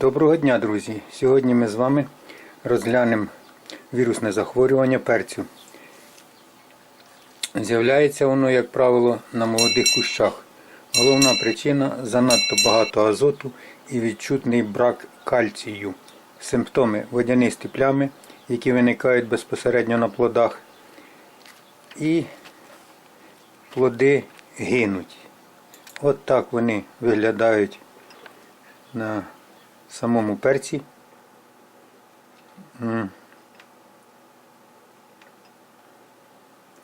Доброго дня, друзі! Сьогодні ми з вами розглянемо вірусне захворювання перцю. З'являється воно, як правило, на молодих кущах. Головна причина занадто багато азоту і відчутний брак кальцію. Симптоми водянисті плями, які виникають безпосередньо на плодах. І плоди гинуть. От так вони виглядають на самому перці.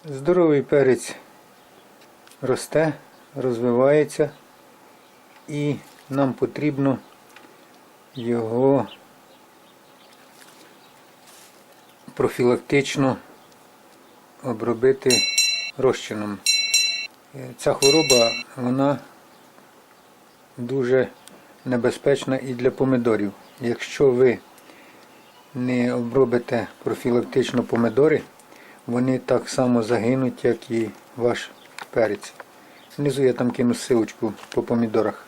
Здоровий перець росте, розвивається і нам потрібно його профілактично обробити розчином. Е, Ця хвороба, вона дуже небезпечна і для помидорів. Якщо ви не обробите профілактично помидори, вони так само загинуть, як і ваш перець. Внизу я там кину силочку по помідорах.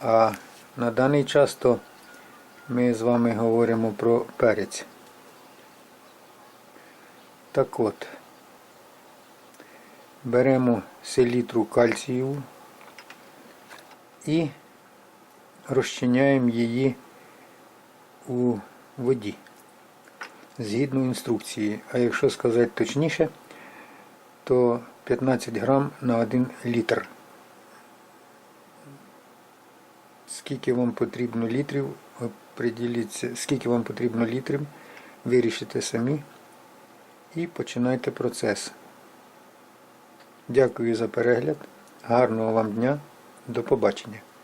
А на даний час то ми з вами говоримо про перець. Так от, беремо селітру кальцію і розчиняємо її у воді згідно інструкції. А якщо сказати точніше, то 15 грам на 1 літр. Скільки вам потрібно літрів, оприділіться, скільки вам потрібно літрів, вирішите самі і починайте процес. Дякую за перегляд. Гарного вам дня. До побачення.